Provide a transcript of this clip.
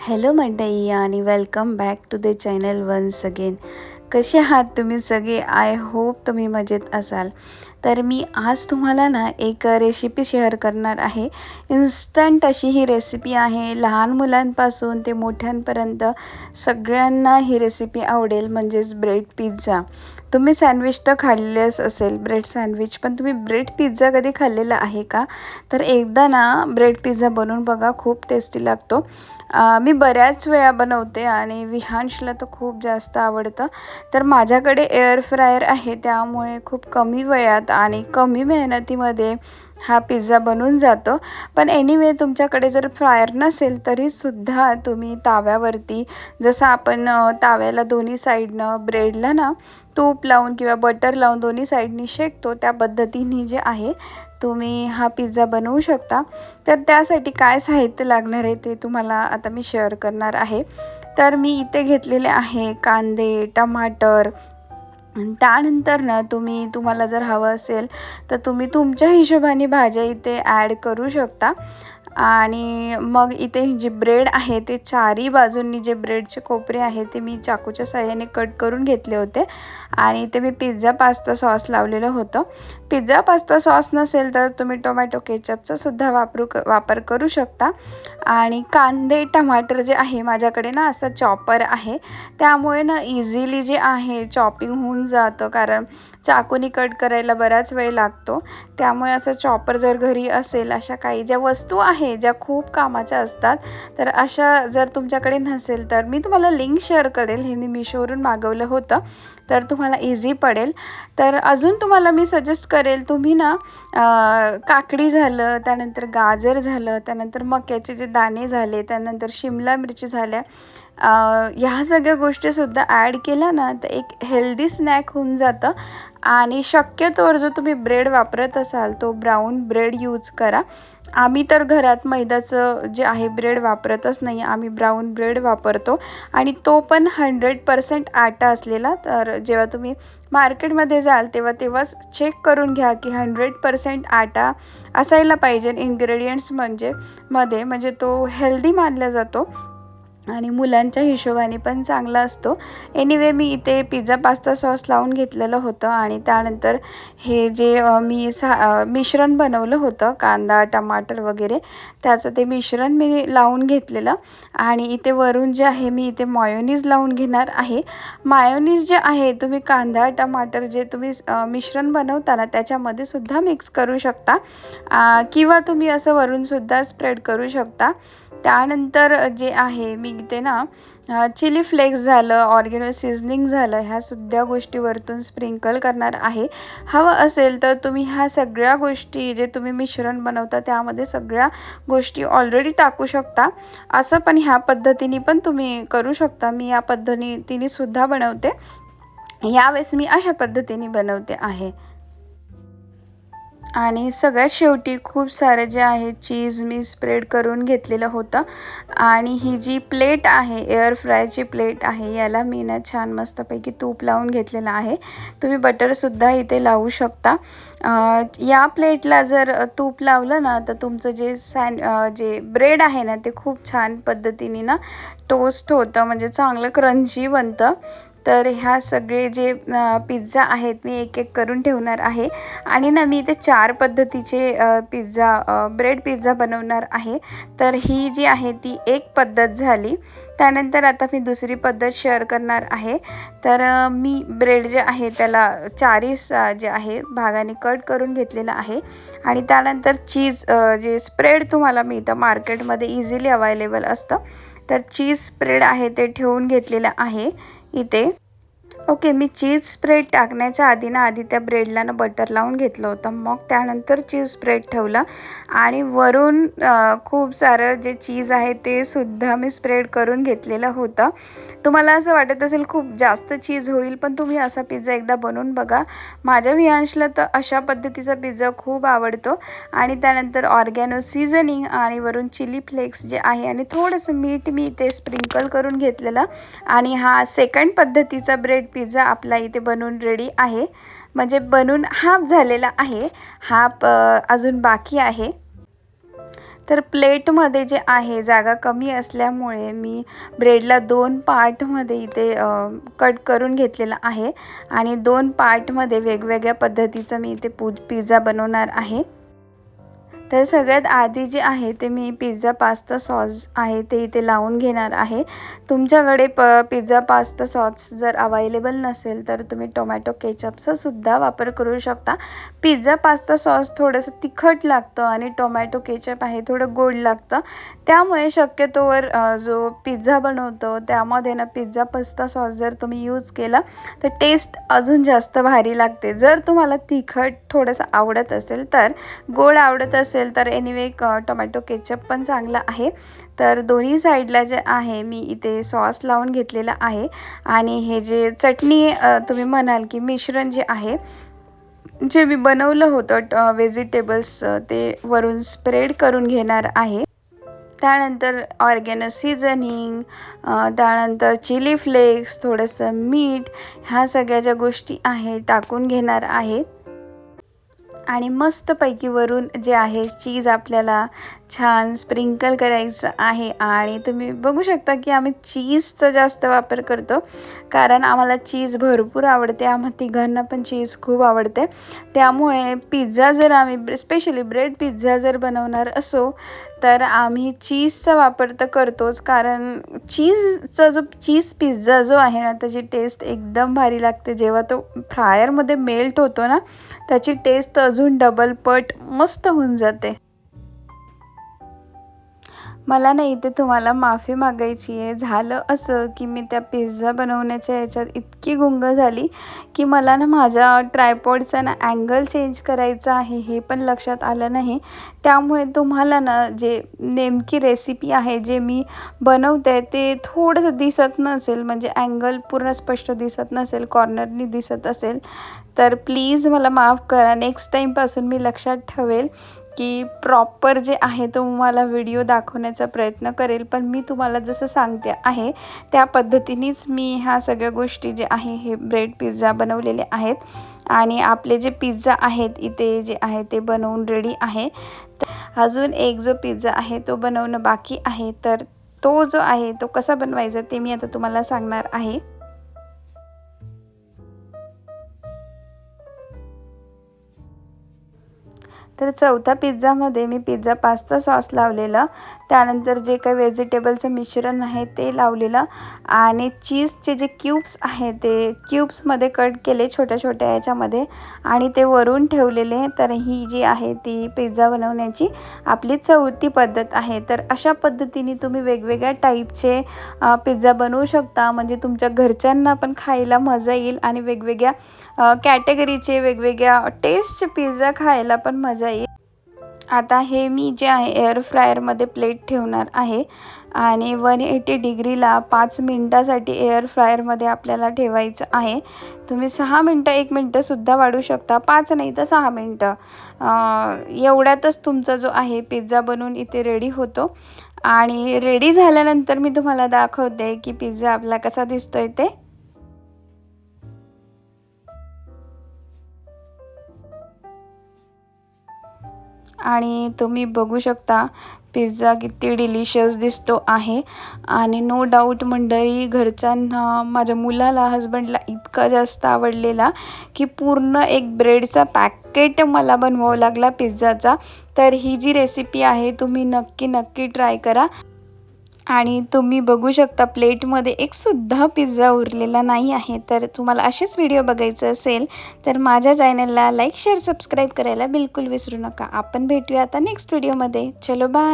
Hello मंडई आणि welcome back to the channel once again कसे आहात तुम्ही सगळे? आय होप तुम्ही मजेत असाल. तर मी आज तुम्हाला ना एक रेसिपी शेअर करणार आहे. इन्स्टंट अशी ही रेसिपी आहे. लहान मुलांपासून ते मोठ्यांपर्यंत सगळ्यांना ही रेसिपी आवडेल म्हणजेच ब्रेड पिझ्झा तुम्ही सँडविच तर खाल्लेच असेल ब्रेड सँडविच पण तुम्ही ब्रेड पिझ्झा कधी खाल्लेला आहे का? तर एकदा ना ब्रेड पिझ्झा बनवून बघा खूप टेस्टी लागतो. मी बऱ्याच वेळा बनवते आणि विहांशला तर खूप जास्त आवडतं. तर माझ्याकडे एअर फ्रायर आहे त्यामुळे खूप कमी वेळात आणि कमी मेहनतीमध्ये हा पिझ्झा बनून जातो. पण एनिवे तुमच्याकडे जर फ्रायर नसेल तरीसुद्धा तुम्ही ताव्यावरती जसं आपण ताव्याला दोन्ही साईडनं ब्रेडला ना तूप लावून किंवा बटर लावून दोन्ही साईडनी शेकतो त्या पद्धतीने जे आहे तुम्ही हा पिझ्झा बनवू शकता. तर त्यासाठी काय साहित्य लागणार आहे ते तुम्हाला आता मी शेअर करणार आहे. तर मी इथे घेतलेले आहे कांदे टमाटर त्यानंतर ना तुम्ही तुम्हाला जर हवं असेल तर तुम्ही तुमच्या हिशोबाने भाज्या इथे ॲड करू शकता. आणि मग इथे जे ब्रेड आहे ते चारही बाजूंनी जे ब्रेडचे कोपरे आहे ते मी चाकूच्या साह्याने कट करून घेतले होते. आणि ते मी पिझ्झा पास्ता सॉस लावलेलं होतं. पिझ्झा पास्ता सॉस नसेल तर तुम्ही टोमॅटो केचपचा सुद्धा वापरू क वापर करू शकता. आणि कांदे टमाटर जे आहे माझ्याकडे ना असं चॉपर आहे. त्यामुळे ना इझिली जे आहे चॉपिंग होऊन जातं कारण चाकूनी कट करायला बराच वेळ लागतो. त्यामुळे असं चॉपर जर घरी असेल अशा काही ज्या वस्तू आहे ज्या खूप कामाच्या असतात तर अशा जर तुमच्याकडे नसेल तर मी तुम्हाला लिंक शेअर करेल. हे मी मिशोवरून मागवलं होतं. तर तुम्हाला इझी पडेल. तर अजून तुम्हाला मी सजेस्ट करेन करेल. तुम्ही ना काकडी झालं त्यानंतर गाजर झालं त्यानंतर मक्याचे जे दाणे झाले त्यानंतर शिमला मिरची झाल्या ह्या सगळ्या गोष्टीसुद्धा ॲड केल्या ना तर एक हेल्दी स्नॅक होऊन जातं. आणि शक्यतोवर जो तुम्ही ब्रेड वापरत असाल तो ब्राऊन ब्रेड यूज करा. आम्ही तर घरात मैद्याचं जे आहे ब्रेड वापरतच नाही आम्ही ब्राऊन ब्रेड वापरतो. आणि तो पण हंड्रेड पर्सेंट आटा असलेला. तर जेव्हा तुम्ही मार्केटमध्ये जाल तेव्हा तेव्हाच चेक करून घ्या की हंड्रेड पर्सेंट आटा असायला पाहिजे. इन्ग्रेडियंट्स म्हणजे मध्ये म्हणजे तो हेल्दी मानला जातो. आणि मुलांच्या हिशोबाने पण चांगला असतो. एनिवे मी इथे पिझ्झा पास्ता सॉस लावून घेतलेलं होतं आणि त्यानंतर हे जे मी सा मिश्रण बनवलं होतं कांदा टमाटर वगैरे त्याचं ते मिश्रण मी लावून घेतलेलं. आणि इथे वरून जे आहे मी इथे मायोनीज लावून घेणार आहे. मायोनीज जे आहे तुम्ही कांदा टमाटर जे तुम्ही मिश्रण बनवता त्याच्यामध्ये सुद्धा मिक्स करू शकता. किंवा तुम्ही असं वरूनसुद्धा स्प्रेड करू शकता. त्यानंतर जे आहे मी इथे ना चिली फ्लेक्स झालं ऑर्गेनो सिझनिंग झालं ह्या सुद्धा गोष्टीवरतून स्प्रिंकल करणार आहे. हवं असेल तर तुम्ही ह्या सगळ्या गोष्टी जे तुम्ही मिश्रण बनवता त्यामध्ये सगळ्या गोष्टी ऑलरेडी टाकू शकता. असं पण ह्या पद्धतीने पण तुम्ही करू शकता. मी या पद्धतीने सुद्धा बनवते. यावेळेस मी अशा पद्धतीने बनवते आहे. आणि सगळ्यात शेवटी खूप सारं जे आहे चीज मी स्प्रेड करून घेतलेलं होतं. आणि ही जी प्लेट आहे एअर फ्रायची प्लेट आहे याला मी ना छान मस्तपैकी तूप लावून घेतलेलं आहे. तुम्ही बटरसुद्धा इथे लावू शकता. या प्लेटला जर तूप लावलं ना तर तुमचं जे सँड जे ब्रेड आहे ना ते खूप छान पद्धतीने ना टोस्ट होतं. म्हणजे चांगलं क्रंची बनतं. तर ह्या सगळे जे पिझ्झा आहेत मी एक एक करून ठेवणार आहे. आणि ना मी इथे चार पद्धतीचे पिझ्झा ब्रेड पिझ्झा बनवणार आहे. तर ही जी आहे ती एक पद्धत झाली. त्यानंतर आता मी दुसरी पद्धत शेअर करणार आहे. तर मी ब्रेड जे आहे त्याला चारी जे आहे भागाने कट करून घेतलेलं आहे. आणि त्यानंतर चीज जे स्प्रेड तुम्हाला मिळतं मार्केटमध्ये इझिली अवेलेबल असतं. तर चीज स्प्रेड आहे ते ठेवून घेतलेलं आहे इथे. ओके मी चीज स्प्रेड टाकण्याच्या आधी ना आधी त्या ब्रेडला ना बटर लावून घेतलं होतं. मग त्यानंतर चीज स्प्रेड ठेवलं आणि वरून खूप सारं जे चीज आहे ते सुद्धा मी स्प्रेड करून घेतलेलं होतं. तुम्हाला असं वाटत असेल खूप जास्त चीज होईल पण तुम्ही असा पिझ्झा एकदा बनवून बघा. माझ्या वियांशला तर अशा पद्धतीचा पिझ्झा खूप आवडतो. आणि त्यानंतर ऑर्गॅनो सीझनिंग आणि वरून चिली फ्लेक्स जे आहे आणि थोडंसं मीठ मी ते स्प्रिंकल करून घेतलेलं. आणि हा सेकंड पद्धतीचा ब्रेड पिझ्झा आपला इथे बनवून रेडी आहे. म्हणजे बनून हाफ झालेला आहे. हाफ अजून बाकी आहे. तर प्लेटमध्ये जे आहे जागा कमी असल्यामुळे मी ब्रेडला दोन पार्टमध्ये इथे कट करून घेतलेला आहे. आणि दोन पार्टमध्ये वेगवेगळ्या पद्धतीचं मी इथे पू पिझ्झा बनवणार आहे. तर सगळ्यात आधी जे आहे ते मी पिझ्झा पास्ता सॉस आहे ते इथे लावून घेणार आहे. तुमच्याकडे प पिझ्झा पास्ता सॉस जर अवेलेबल नसेल तर तुम्ही टोमॅटो केचपचा सुद्धा वापर करू शकता. पिझ्झा पास्ता सॉस थोडंसं तिखट लागतं आणि टोमॅटो केचप आहे थोडं गोड लागतं. त्यामुळे शक्यतोवर जो पिझ्झा बनवतो त्यामध्ये ना पिझ्झा पास्ता सॉस जर तुम्ही यूज केला तर टेस्ट अजून जास्त भारी लागते. जर तुम्हाला तिखट थोडंसं आवडत असेल तर गोड आवडत असेल असेल तर एनिवे टोमॅटो केचप पण चांगला आहे. तर दोन्ही साईडला जे आहे मी इथे सॉस लावून घेतलेला आहे. आणि हे जे चटणी तुम्ही म्हणाल की मिश्रण जे आहे जे मी बनवलं होतं व्हेजिटेबल्स ते वरून स्प्रेड करून घेणार आहे. त्यानंतर ऑर्गॅनो सीझनिंग त्यानंतर चिली फ्लेक्स थोडंसं मीठ ह्या सगळ्या ज्या गोष्टी आहे टाकून घेणार आहेत आणि मस्तपैकी वरून जे आहे चीज आपल्याला छान स्प्रिंकल करायचं आहे. आणि तुम्ही बघू शकता की आम्ही चीजचा जास्त वापर करतो. कारण आम्हाला चीज भरपूर आवडते. आम्हा तिघांना पण चीज खूप आवडते. त्यामुळे पिझ्झा जर आम्ही स्पेशली ब्रेड पिझ्झा जर बनवणार असो तर आम्ही चीजचा वापर तर करतोच कारण चीजचा जो चीज पिझ्झा जो आहे ना त्याची टेस्ट एकदम भारी लागते. जेव्हा तो फ्रायरमध्ये मेल्ट होतो ना त्याची टेस्ट अजून डबल पट मस्त होऊन जाते. मला नाही इथे तुम्हाला माफी मागायची आहे. झालं असं की मी त्या पिझ्झा बनवण्याच्या याच्यात इतकी गुंग झाली की मला ना माझ्या ट्रायपॉडचा ना अँगल चेंज करायचा आहे हे पण लक्षात आलं नाही. त्यामुळे तुम्हाला ना जे नेमकी रेसिपी आहे जे मी बनवते ते थोडंसं दिसत नसेल. म्हणजे अँगल पूर्ण स्पष्ट दिसत नसेल कॉर्नरनी दिसत असेल. तर प्लीज मला माफ करा. नेक्स्ट टाईमपासून मी लक्षात ठेवेल. की प्रॉपर जे आहे तो मला व्हिडिओ दाखवण्याचा प्रयत्न करेल. पण मी तुम्हाला जसं सांगते आहे त्या पद्धतीनेच मी ह्या सगळ्या गोष्टी जे आहे हे ब्रेड पिझ्झा बनवलेले आहेत. आणि आपले जे पिझ्झा आहेत इथे जे आहे ते बनवून रेडी आहे. अजून एक जो पिझ्झा आहे तो बनवणं बाकी आहे. तर तो जो आहे तो कसा बनवायचा ते मी आता तुम्हाला सांगणार आहे. तर चौथ्या पिझ्झामध्ये मी पिझ्झा पास्ता सॉस लावलेलं. त्यानंतर जे काही व्हेजिटेबलचं मिश्रण आहे ते लावलेलं. आणि चीजचे जे क्यूब्स आहे ते क्यूब्समध्ये कट केले छोट्या छोट्या याच्यामध्ये. आणि ते वरून ठेवलेले. तर ही जी आहे ती पिझ्झा बनवण्याची आपली चौथी पद्धत आहे. तर अशा पद्धतीने तुम्ही वेगवेगळ्या टाईपचे पिझ्झा बनवू शकता. म्हणजे तुमच्या घरच्यांना पण खायला मजा येईल. आणि वेगवेगळ्या कॅटेगरीचे वेगवेगळ्या टेस्टचे पिझ्झा खायला पण मजा जाईल. आता हे मी जे आहे एअर फ्रायरमध्ये प्लेट ठेवणार आहे. आणि वन एटी डिग्रीला पाच मिनटासाठी एअर फ्रायरमध्ये आपल्याला ठेवायचं आहे. तुम्ही सहा मिनटं एक मिनटंसुद्धा वाढू शकता. पाच नाही तर सहा मिनटं. एवढ्यातच तुमचा जो आहे पिझ्झा बनवून इथे रेडी होतो. आणि रेडी झाल्यानंतर मी तुम्हाला दाखवते की पिझ्झा आपला कसा दिसतोय ते. आणि तुम्ही बघू शकता पिझ्झा किती डिलिशियस दिसतो आहे. आणि नो डाऊट मंडळी घरच्यांना माझ्या मुलाला हजबंडला इतका जास्त आवडलेला की पूर्ण एक ब्रेडचा पॅकेट मला बनवावं लागला पिझ्झाचा. तर ही जी रेसिपी आहे तुम्ही नक्की नक्की ट्राय करा. आणि तुम्ही बघू शकता प्लेटमध्ये एकसुद्धा पिझ्झा उरलेला नाही आहे. तर तुम्हाला असेच व्हिडिओ बघायचं असेल तर माझ्या चॅनलला लाईक शेअर सबस्क्राईब करायला बिलकुल विसरू नका. आपण भेटूया आता नेक्स्ट व्हिडिओमध्ये चलो बाय